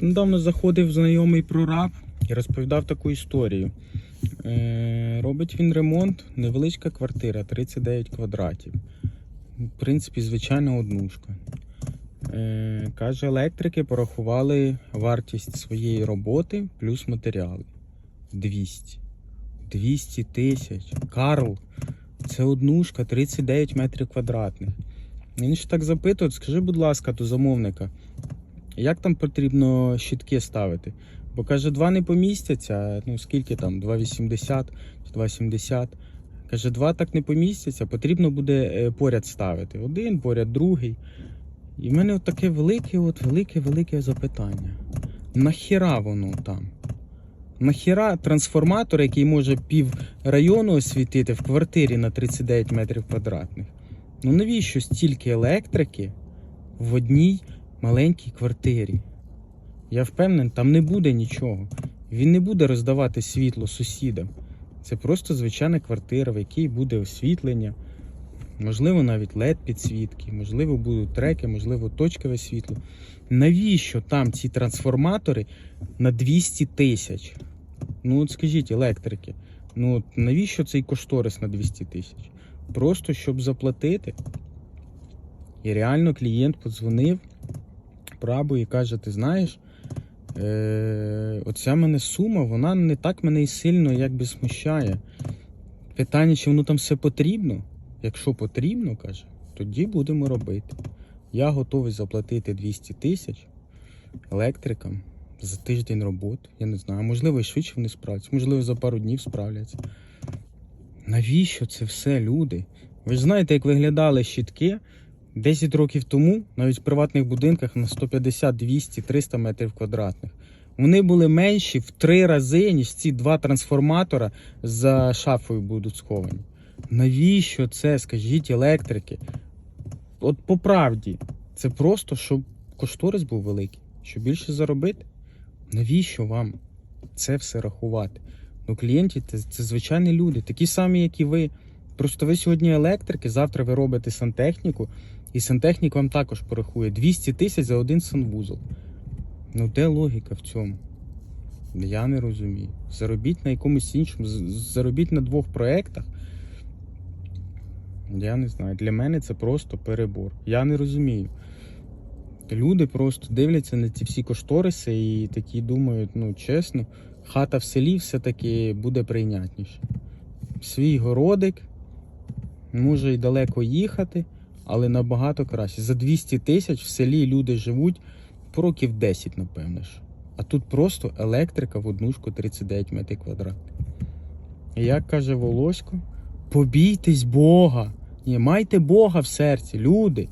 Недавно заходив знайомий прораб і розповідав таку історію. Е, робить він ремонт, невеличка квартира, 39 квадратів. В принципі, звичайна однушка. Е, каже, електрики порахували вартість своєї роботи плюс матеріали. 200. 200 тисяч. Карл, це однушка, 39 метрів квадратних. Він ж так запитує, скажи, будь ласка, до замовника, як там потрібно щитки ставити? Бо каже, два не помістяться. Ну скільки там? 2,80 2,70. Каже, два так не помістяться, потрібно буде е, поряд ставити. Один, поряд другий. І в мене от таке велике, от велике, велике запитання. Нахіра воно там? Нахіра трансформатор, який може пів району освітити в квартирі на 39 метрів квадратних? Ну навіщо стільки електрики в одній маленькій квартирі? Я впевнений, там не буде нічого. Він не буде роздавати світло сусідам. Це просто звичайна квартира, в якій буде освітлення, можливо, навіть led підсвітки, можливо, будуть треки, можливо, точкове світло. Навіщо там ці трансформатори на 200 тисяч? Ну, от скажіть, електрики, ну от навіщо цей кошторис на 200 тисяч? Просто щоб заплатити. І реально клієнт подзвонив прабу і каже: ти знаєш, е, оця мене сума, вона не так мене і сильно якби смущає. Питання, чи воно там все потрібно? Якщо потрібно, каже, тоді будемо робити. Я готовий заплатити 200 тисяч електрикам за тиждень роботи. Я не знаю, можливо, і швидше вони справляться, можливо, за пару днів справляться. Навіщо це все, люди? Ви ж знаєте, як виглядали щитки 10 років тому, навіть в приватних будинках на 150, 200, 300 метрів квадратних. Вони були менші в три рази, ніж ці два трансформатора за шафою будуть сховані. Навіщо це, скажіть, електрики? От по правді, це просто, щоб кошторис був великий, щоб більше заробити. Навіщо вам це все рахувати? Ну, клієнти це, це звичайні люди, такі самі, як і ви. Просто ви сьогодні електрики, завтра ви робите сантехніку, і сантехнік вам також порахує 200 тисяч за один санвузол. Ну, де логіка в цьому? Я не розумію. Заробіть на якомусь іншому, заробіть на двох проєктах. Я не знаю. Для мене це просто перебор. Я не розумію. Люди просто дивляться на ці всі кошториси і такі думають, ну чесно, хата в селі все-таки буде прийнятніше. Свій городик, може й далеко їхати, але набагато краще. За 200 тисяч в селі люди живуть років 10, напевне ж. А тут просто електрика в однушку 39 метрів квадрат. Як каже Волосько, побійтесь Бога. Ні, майте Бога в серці, люди.